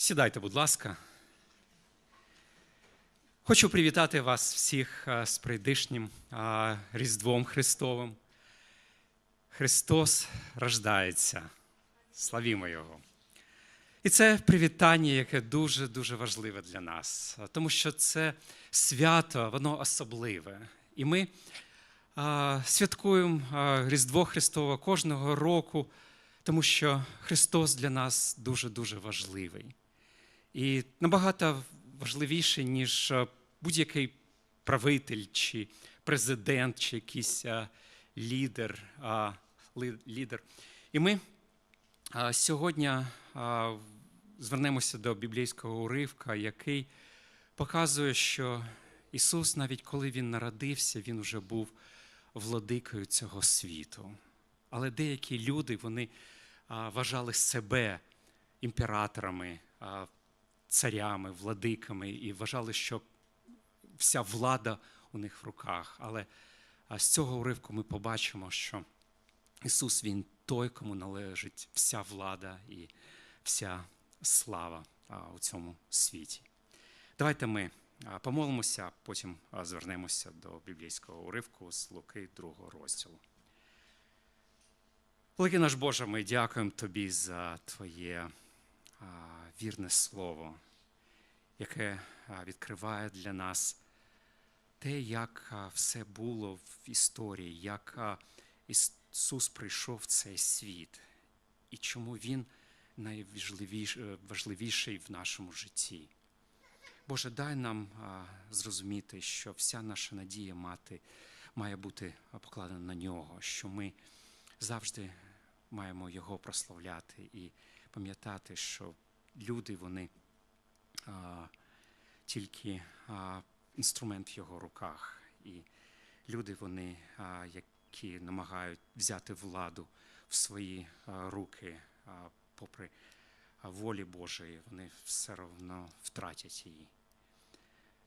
Сідайте, будь ласка. Хочу привітати вас всіх з прийдишнім Різдвом Христовим. Христос рождається. Славімо Його. І це привітання, яке дуже-дуже важливе для нас, тому що це свято, воно особливе. І ми а, святкуємо Різдво Христове кожного року, тому що Христос для нас дуже-дуже важливий. І набагато важливіший, ніж е, будь-який правитель, чи президент, чи якийсь е, лідер. лідер. І ми а, сьогодні звернемося до біблійського уривка, який показує, що Ісус, навіть коли Він народився, Він вже був владикою цього світу. Але деякі люди вони вважали себе імператорами, царями, владиками і вважали, що вся влада у них в руках. Але з цього уривку ми побачимо, що Ісус Він той, кому належить вся влада і вся слава у цьому світі. Давайте ми помолимося, потім звернемося до біблійського уривку з Луки 2 розділу. Великий наш Боже, ми дякуємо Тобі за Твоє вірне слово, яке відкриває для нас те, як все було в історії, як Ісус прийшов в цей світ, і чому Він найважливіший в нашому житті. Боже, дай нам зрозуміти, що вся наша надія мати має бути покладена на нього, що ми завжди маємо його прославляти і пам'ятати, що люди вони а, тільки а, інструмент в його руках, і люди вони, а, які намагають взяти владу в свої а, руки, а, попри волі Божої, вони все одно втратять її.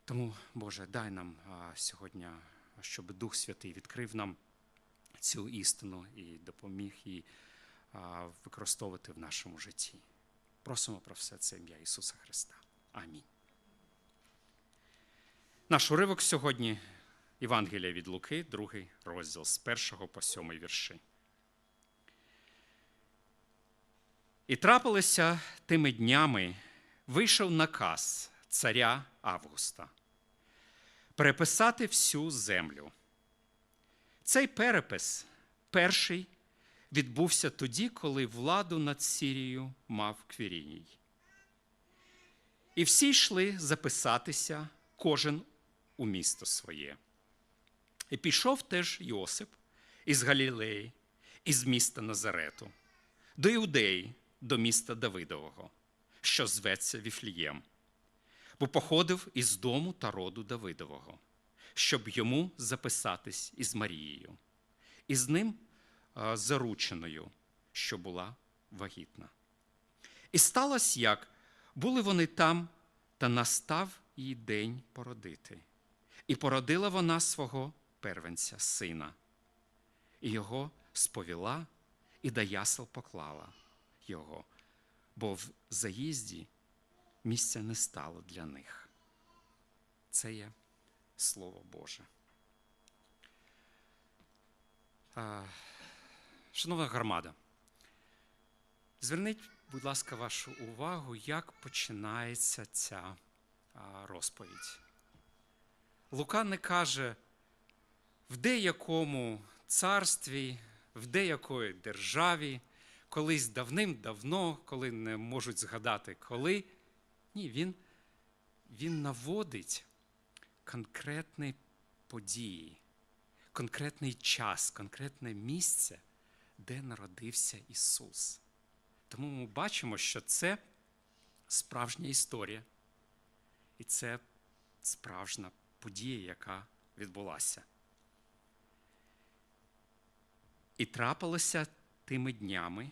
Тому, Боже, дай нам а, сьогодні, щоб Дух Святий відкрив нам цю істину і допоміг а, використовувати в нашому житті. Просимо про все це ім'я Ісуса Христа. Амінь. Наш уривок сьогодні Євангелія від Луки, другий розділ з першого по сьомий вірші. І трапилося тими днями, вийшов наказ царя Августа переписати всю землю. Цей перепис перший відбувся тоді, коли владу над Сірією мав Квіріній. І всі йшли записатися, кожен у місто своє. І пішов теж Йосип із Галілеї, із міста Назарету, до Іудеї, до міста Давидового, що зветься Віфлієм, бо походив із дому та роду Давидового, щоб йому записатись із Марією, і з ним зарученою, що була вагітна. І сталося як, були вони там, та настав їй день породити. І породила вона свого первенця, сина, і його сповіла і до ясел поклала його, бо в заїзді місця не стало для них. Це є Слово Боже. Шановна громада, зверніть, будь ласка, вашу увагу, як починається ця розповідь. Лука не каже, в деякому царстві, в деякої державі, колись давним-давно, коли не можуть згадати коли. Ні, він, він наводить конкретні події, конкретний час, конкретне місце, де народився Ісус. Тому ми бачимо, що це справжня історія, і це справжня подія, яка відбулася. І трапилося тими днями,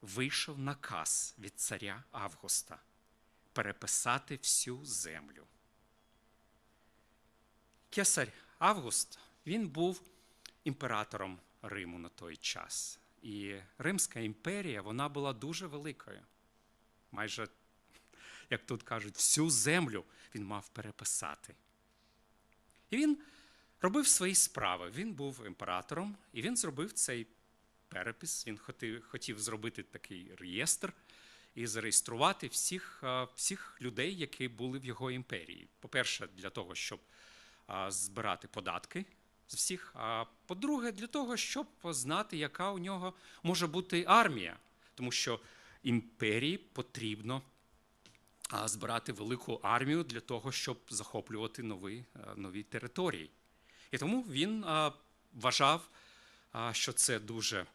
вийшов наказ від царя Августа переписати всю землю. Кесар Август він був імператором Риму на той час. І Римська імперія вона була дуже великою. Майже як тут кажуть, всю землю він мав переписати. І він робив свої справи. Він був імператором, і він зробив цей перепис. Він хотів, хотів зробити такий реєстр і зареєструвати всіх, всіх людей, які були в його імперії. По-перше, для того, щоб збирати податки з всіх. А по-друге, для того, щоб знати, яка у нього може бути армія. Тому що імперії потрібно збирати велику армію для того, щоб захоплювати нові, нові території. І тому він вважав, що це дуже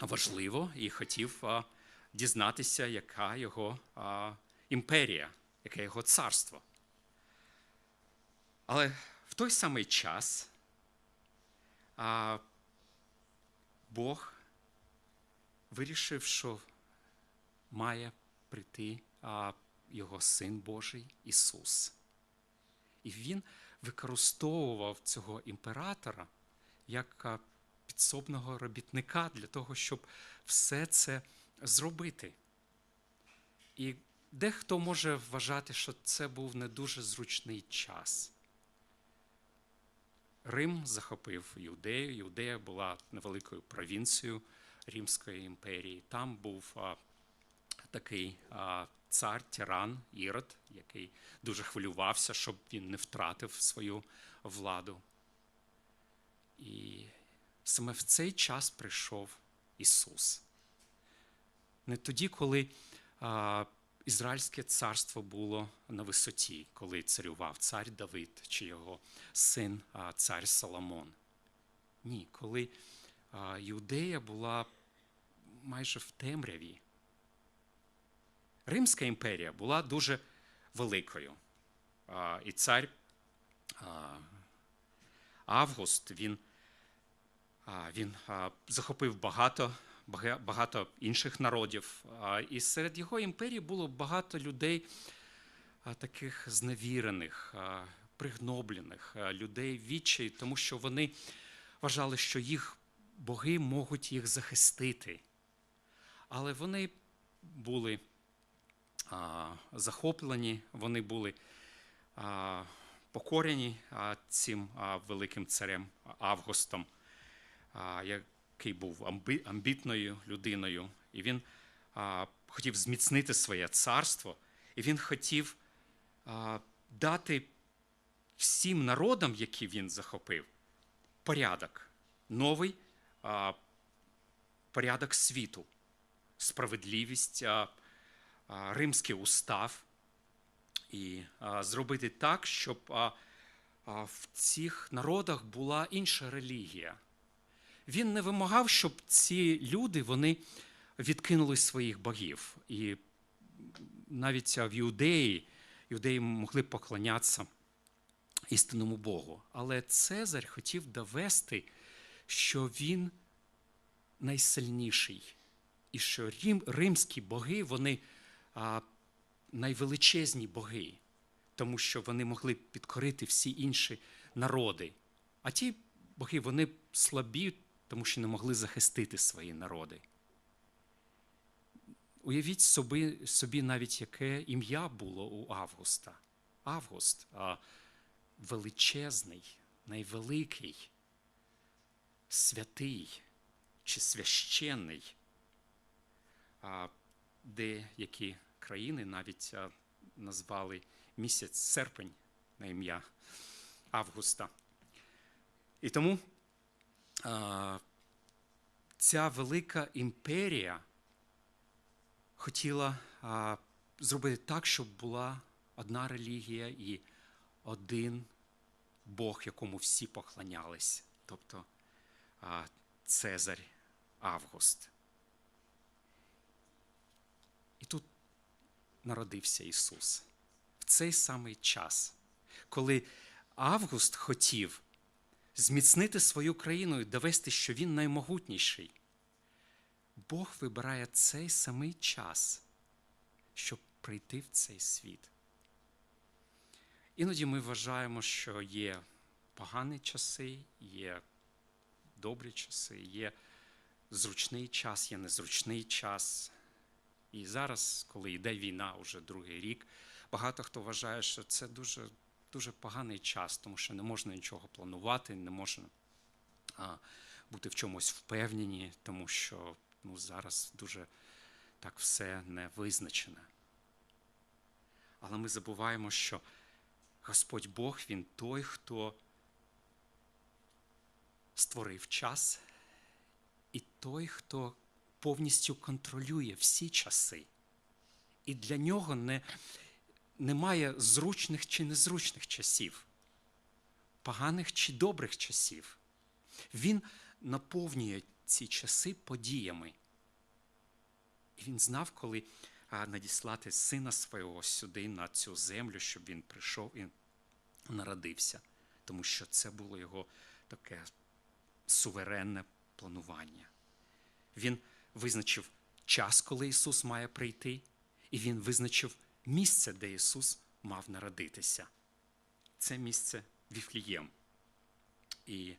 важливо і хотів дізнатися, яка його імперія, яке його царство. Але в той самий час а, Бог вирішив, що має прийти його син Божий Ісус. І він використовував цього імператора як підсобного робітника для того, щоб все це зробити. І дехто може вважати, що це був не дуже зручний час. Рим захопив Юдею. Юдея була невеликою провінцією Римської імперії. Там був а, такий а, цар, тиран Ірод, який дуже хвилювався, щоб він не втратив свою владу. І саме в цей час прийшов Ісус. Не тоді, коли а, Ізраїльське царство було на висоті, коли царював цар Давид чи його син цар Соломон. Ні, коли Юдея була майже в темряві. Римська імперія була дуже великою. І цар Август він, він захопив багато бага- багато інших народів. І серед його імперії було багато людей, таких зневірених, пригноблених, людей відчай, тому що вони вважали, що їх боги можуть їх захистити. Але вони були захоплені, вони були покорені цим великим царем Августом. Який був амбітною людиною, і він а, хотів зміцнити своє царство, і він хотів а, дати всім народам, які він захопив, порядок, новий а, порядок світу, справедливість, а, а, римський устав, і а, зробити так, щоб а, а, в цих народах була інша релігія він не вимагав, щоб ці люди вони відкинули своїх богів. І навіть в Юдеї юдеї могли поклонятися істинному Богу. Але Цезарь хотів довести, що він найсильніший, і що рим, римські боги вони а, найвеличезні боги, тому що вони могли підкорити всі інші народи. А ті боги вони слабі тому що не могли захистити свої народи. Уявіть собі, собі навіть яке ім'я було у Августа. Август а, величезний, найвеликий, святий чи священний. А, Деякі країни навіть назвали місяць серпень на ім'я Августа. І тому ця велика імперія хотіла зробити так, щоб була одна релігія і один Бог, якому всі поклонялись, тобто Цезарь Август. І тут народився Ісус в цей самий час, коли Август хотів зміцнити свою країну і довести, що він наймогутніший. Бог вибирає цей самий час, щоб прийти в цей світ. Іноді ми вважаємо, що є погані часи, є добрі часи, є зручний час, є незручний час. І зараз, коли йде війна уже другий рік, багато хто вважає, що це дуже, дуже поганий час, тому що не можна нічого планувати, не можна а, бути в чомусь впевнені, тому що ну, зараз дуже так все не визначене. Але ми забуваємо, що Господь Бог, Він той, хто створив час, і той, хто повністю контролює всі часи. І для нього не, немає зручних чи незручних часів, поганих чи добрих часів. Він наповнює ці часи подіями. І він знав, коли надіслати сина свого сюди, на цю землю, щоб він прийшов і народився. Тому що це було його таке суверенне планування. Він визначив час, коли Ісус має прийти, і Він визначив місце, де Ісус мав народитися. Це місце Віфлієм. І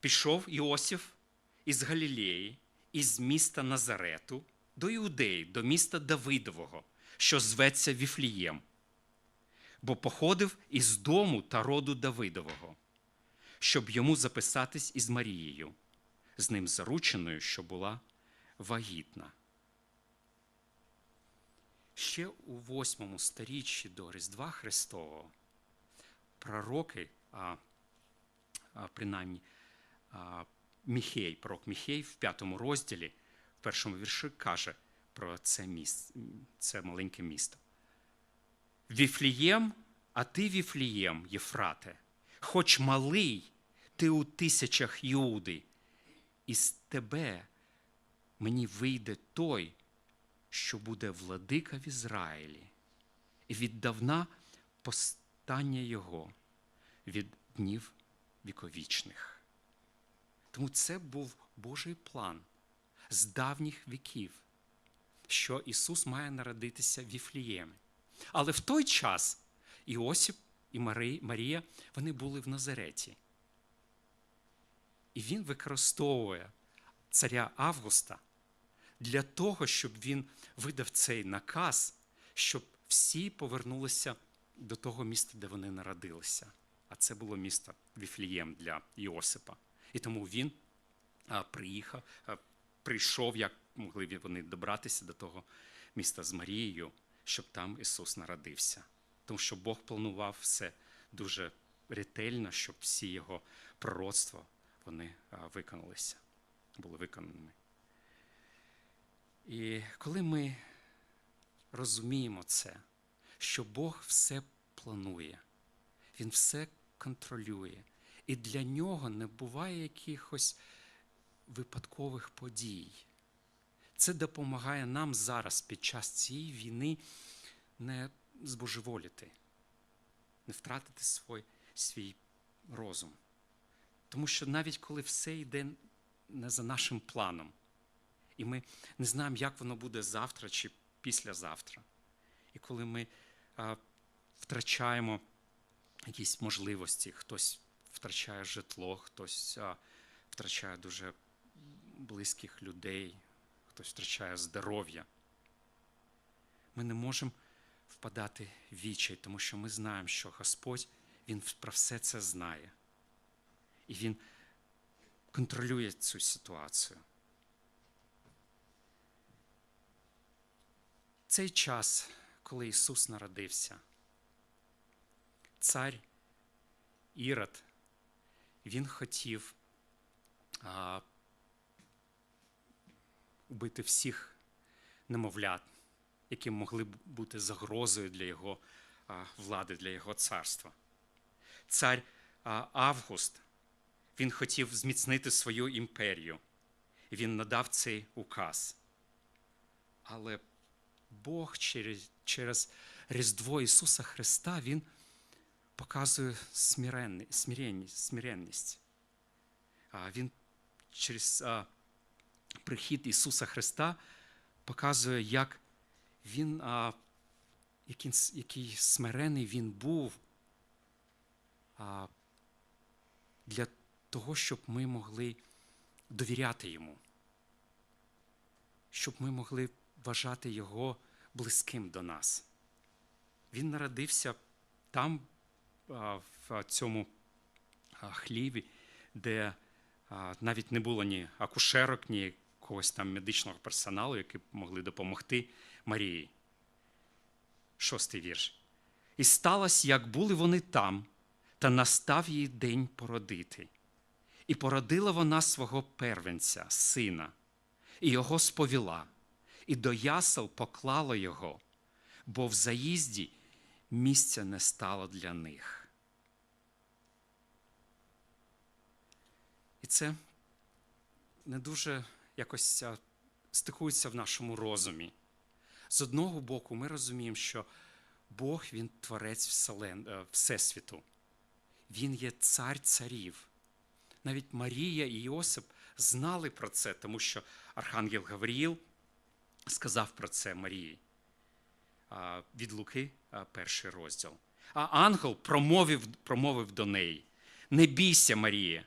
пішов Іосиф із Галілеї, із міста Назарету до Іудеї, до міста Давидового, що зветься Віфлієм, бо походив із дому та роду Давидового, щоб йому записатись із Марією, з ним зарученою, що була вагітна. Ще у восьмому сторіччі до Різдва Христового пророки, а, а принаймні а, Міхей, пророк Міхей в п'ятому розділі, в першому вірші каже про це місце, це маленьке місто. Віфлієм, а ти Віфлієм, Єфрате, хоч малий, ти у тисячах Юди, із тебе мені вийде той, що буде владика в Ізраїлі, і віддавна постання його від днів віковічних. Тому це був Божий план з давніх віків, що Ісус має народитися в Віфліємі. Але в той час Іосип і Марія вони були в Назареті. І він використовує царя Августа для того, щоб він видав цей наказ, щоб всі повернулися до того міста, де вони народилися. А це було місто Віфлієм для Іосипа. І тому він приїхав, прийшов, як могли вони добратися до того міста з Марією, щоб там Ісус народився. Тому що Бог планував все дуже ретельно, щоб всі його пророцтва вони виконалися, були виконаними. І коли ми розуміємо це, що Бог все планує, Він все контролює, і для нього не буває якихось випадкових подій. Це допомагає нам зараз під час цієї війни не збожеволіти, не втратити свій, свій розум. Тому що навіть коли все йде не за нашим планом, і ми не знаємо, як воно буде завтра чи післязавтра. І коли ми а, втрачаємо якісь можливості, хтось втрачає житло, хтось а, втрачає дуже близьких людей, хтось втрачає здоров'я, ми не можемо впадати в вічай, тому що ми знаємо, що Господь Він про все це знає. І Він контролює цю ситуацію. Цей час, коли Ісус народився, цар Ірод, він хотів а, убити всіх немовлят, які могли б бути загрозою для його а, влади, для його царства. Цар а, Август, він хотів зміцнити свою імперію, він надав цей указ. Але Бог через через Різдво Ісуса Христа Він показує смиренність. смиренність. Він через а, прихід Ісуса Христа показує, як Він, а, який, який смирений Він був а, для того, щоб ми могли довіряти Йому, щоб ми могли вважати його близьким до нас. Він народився там, в цьому хліві, де навіть не було ні акушерок, ні когось там медичного персоналу, які б могли допомогти Марії. Шостий вірш. І сталося, як були вони там, та настав їй день породити. І породила вона свого первенця, сина, і його сповіла, і до ясел поклала його, бо в заїзді місця не стало для них. І це не дуже якось стикується в нашому розумі. З одного боку, ми розуміємо, що Бог він творець е, Всесвіту. Він є цар царів. Навіть Марія і Йосип знали про це, тому що Архангел Гавріїл сказав про це Марії від Луки, перший розділ. А ангел промовив, промовив до неї: Не бійся, Марія,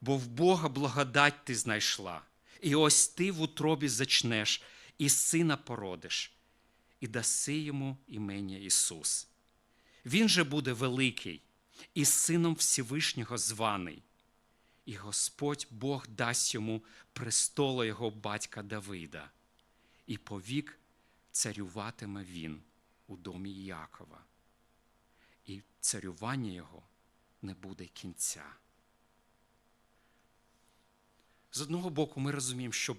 бо в Бога благодать ти знайшла. І ось ти в утробі зачнеш, і сина породиш, і даси йому імення Ісус. Він же буде великий і сином Всевишнього званий. І Господь Бог дасть йому престолу його батька Давида, і повік царюватиме він у домі Якова, і царювання його не буде кінця. З одного боку, ми розуміємо, що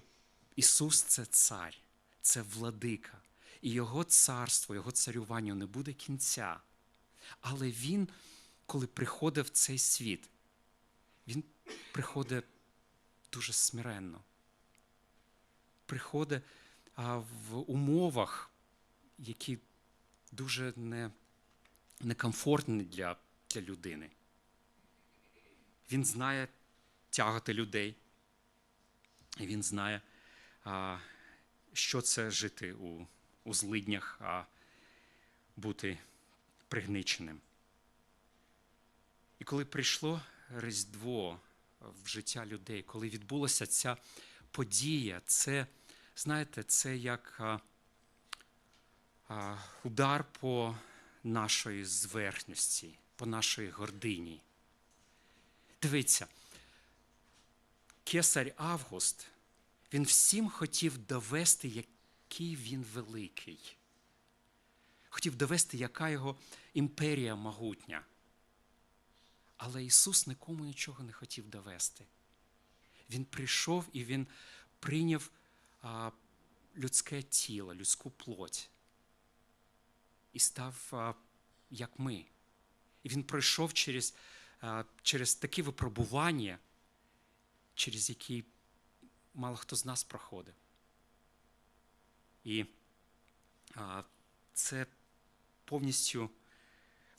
Ісус це цар, це владика, і Його царство, Його царюванню не буде кінця. Але Він, коли приходить в цей світ, Він приходить дуже смиренно. Приходить в умовах, які дуже не, некомфортні для, для людини. Він знає тягати людей. І він знає, що це жити у, у злиднях, а бути пригниченим. І коли прийшло Різдво в життя людей, коли відбулася ця подія, це, знаєте, це як удар по нашої зверхності, по нашої гордині. Дивіться, кесар Август, він всім хотів довести, який він великий. Хотів довести, яка його імперія могутня. Але Ісус нікому нічого не хотів довести. Він прийшов і Він прийняв людське тіло, людську плоть і став як ми. І він пройшов через, через такі випробування, через які мало хто з нас проходив. І це повністю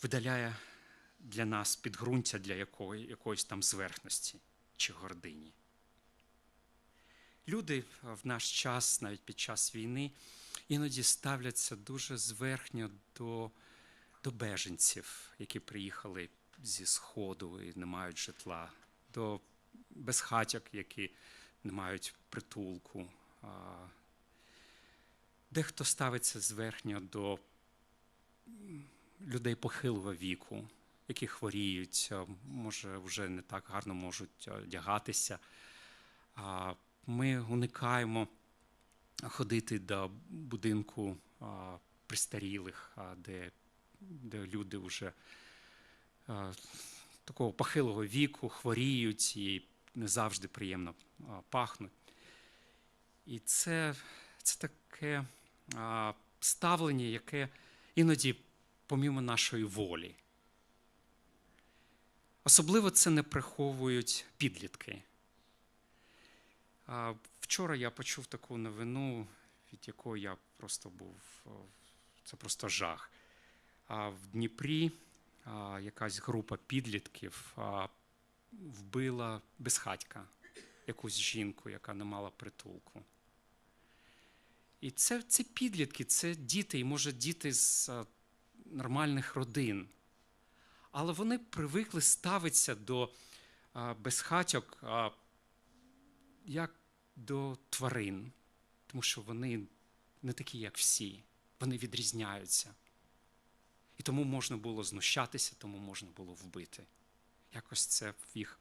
видаляє для нас підґрунтя для якої, якоїсь там зверхності чи гордині. Люди в наш час, навіть під час війни, іноді ставляться дуже зверхньо до, до беженців, які приїхали зі Сходу і не мають житла, до безхатяк, які не мають притулку. Дехто ставиться зверхньо до людей похилого віку, які хворіють, може, вже не так гарно можуть одягатися. Ми уникаємо ходити до будинку пристарілих, де, де люди вже такого похилого віку хворіють і не завжди приємно пахнуть. І це, це таке ставлення, яке іноді помімо нашої волі. Особливо це не приховують підлітки. Вчора я почув таку новину, від якої я просто був, це просто жах. В Дніпрі якась група підлітків вбила безхатька, якусь жінку, яка не мала притулку. І це, це підлітки, це діти, і може діти з нормальних родин. Але вони привикли ставитися до безхатьок а, як до тварин, тому що вони не такі, як всі. Вони відрізняються. І тому можна було знущатися, тому можна було вбити. Якось це в їх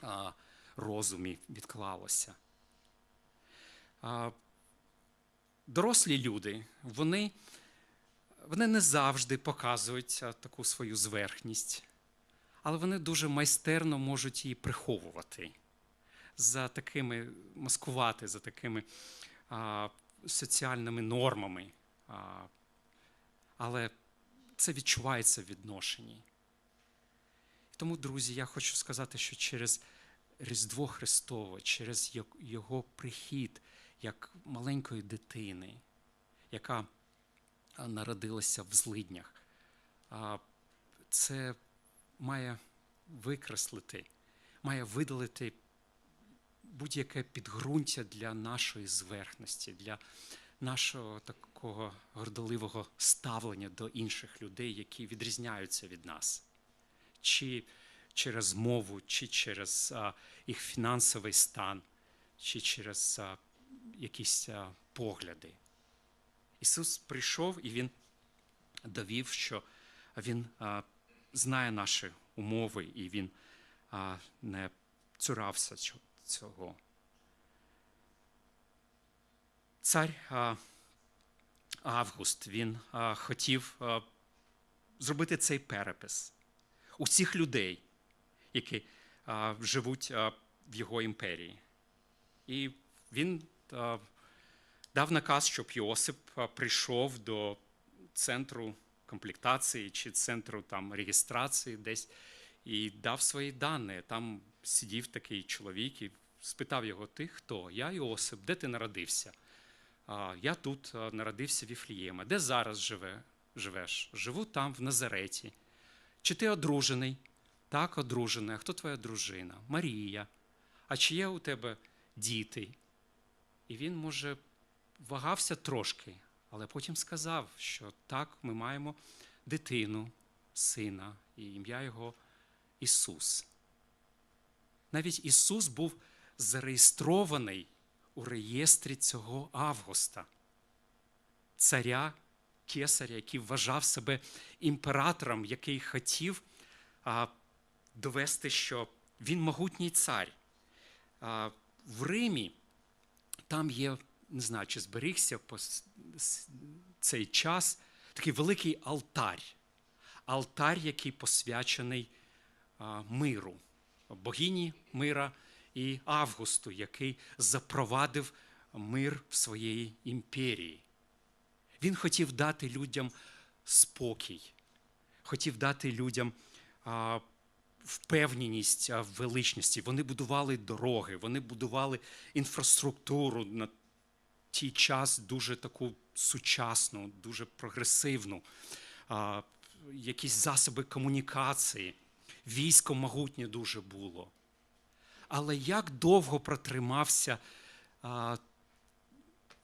а, розумі відклалося. А, дорослі люди, вони, вони не завжди показують таку свою зверхність, але вони дуже майстерно можуть її приховувати за такими, маскувати за такими а, соціальними нормами. А, але це відчувається в відношенні. Тому, друзі, я хочу сказати, що через Різдво Христове, через Його прихід як маленької дитини, яка народилася в злиднях, це має викреслити, має видалити будь-яке підґрунтя для нашої зверхності, для нашого такого гордоливого ставлення до інших людей, які відрізняються від нас, чи через мову, чи через а, їх фінансовий стан, чи через а, якісь а, погляди. Ісус прийшов і Він довів, що Він а, знає наші умови, і Він а, не цурався цього. Цар Август він хотів зробити цей перепис усіх людей, які живуть в його імперії. І він дав наказ, щоб Йосип прийшов до центру комплектації чи центру там, реєстрації десь і дав свої дані. Там сидів такий чоловік і спитав його: Ти хто? Я Йосип, де ти народився? Я тут народився в Іфлієма. Де зараз живе, живеш? Живу там, в Назареті. Чи ти одружений? Так, одружений. А хто твоя дружина? Марія. А чи є у тебе діти? І він, може, вагався трошки, але потім сказав, що так, ми маємо дитину, сина, і ім'я його Ісус. Навіть Ісус був зареєстрований у реєстрі цього Августа, царя Кесаря, який вважав себе імператором, який хотів а, довести, що він могутній цар. А, В Римі там є, не знаю, чи зберігся по цей час такий великий алтарь. Алтарь, який посвячений а, миру, богині мира і Августу, який запровадив мир в своїй імперії. Він хотів дати людям спокій, хотів дати людям а, впевненість в величності. Вони будували дороги, вони будували інфраструктуру на тій час дуже таку сучасну, дуже прогресивну, а, якісь засоби комунікації. Військо могутнє дуже було. Але як довго протримався а,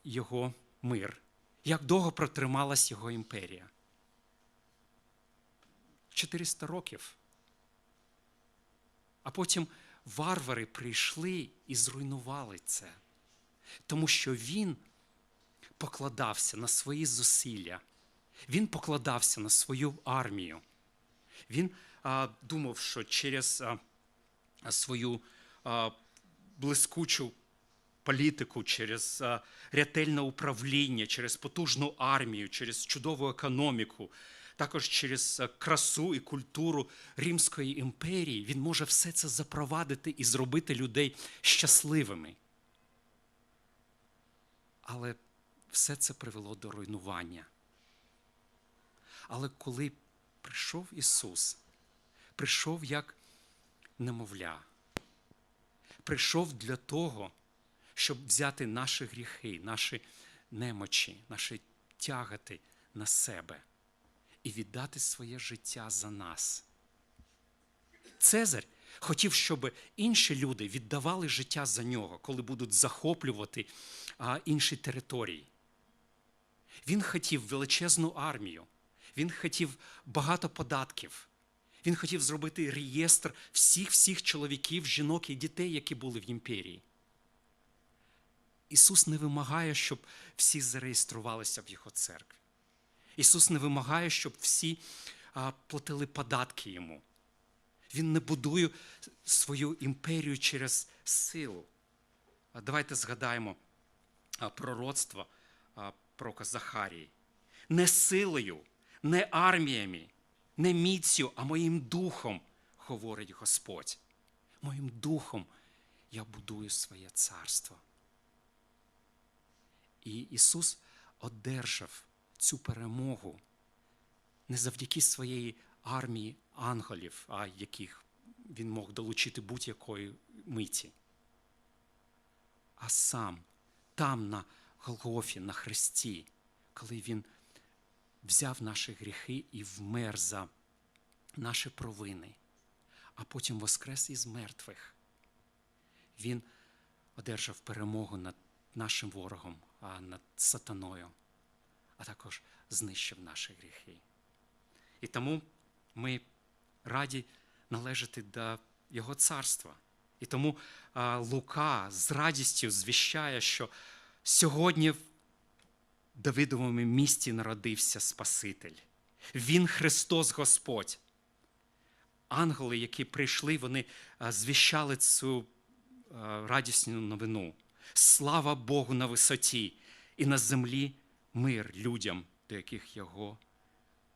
його мир? Як довго протрималась його імперія? 400 років. А потім варвари прийшли і зруйнували це, тому що він покладався на свої зусилля, він покладався на свою армію. Він а, думав, що через а, свою блискучу політику, через ретельне управління, через потужну армію, через чудову економіку, також через красу і культуру Римської імперії, він може все це запровадити і зробити людей щасливими. Але все це привело до руйнування. Але коли прийшов Ісус, прийшов як немовля прийшов для того, щоб взяти наші гріхи, наші немочі, наші тягати на себе і віддати своє життя за нас. Цезарь хотів, щоб інші люди віддавали життя за нього, коли будуть захоплювати а, інші території. Він хотів величезну армію, він хотів багато податків. Він хотів зробити реєстр всіх всіх чоловіків, жінок і дітей, які були в імперії. Ісус не вимагає, щоб всі зареєструвалися в Його церкві. Ісус не вимагає, щоб всі а, платили податки йому. Він не будує свою імперію через силу. А Давайте згадаємо пророцтво пророка Захарії. Не силою, не арміями, не міцю, а моїм духом, говорить Господь. Моїм духом я будую своє царство. І Ісус одержав цю перемогу не завдяки своєї армії ангелів, а яких він мог долучити будь-якої миті, а сам там, на Голгофі, на хресті, коли він взяв наші гріхи і вмер за наші провини, а потім воскрес із мертвих. Він одержав перемогу над нашим ворогом, а над сатаною, а також знищив наші гріхи. І тому ми раді належати до Його царства. І тому Лука з радістю звіщає, що сьогодні Давидовому місті народився Спаситель. Він Христос Господь. Ангели, які прийшли, вони звіщали цю радісну новину. Слава Богу на висоті, і на землі мир людям, до яких Його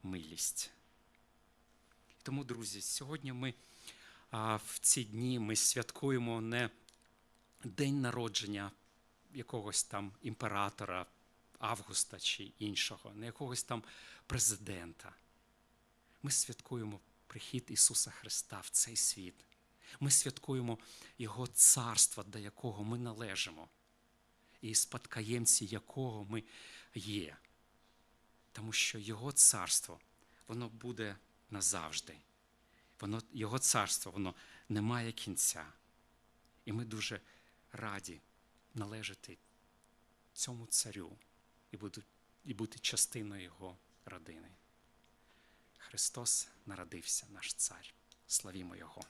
милість. Тому, друзі, сьогодні ми в ці дні ми святкуємо не день народження якогось там імператора Августа чи іншого, не якогось там президента. Ми святкуємо прихід Ісуса Христа в цей світ. Ми святкуємо Його царство, до якого ми належимо, і спадкоємці якого ми є. Тому що Його царство, воно буде назавжди. Воно, Його царство, воно не має кінця. І ми дуже раді належати цьому царю і бути, і бути частиною Його родини. Христос народився, наш цар. Славімо Його!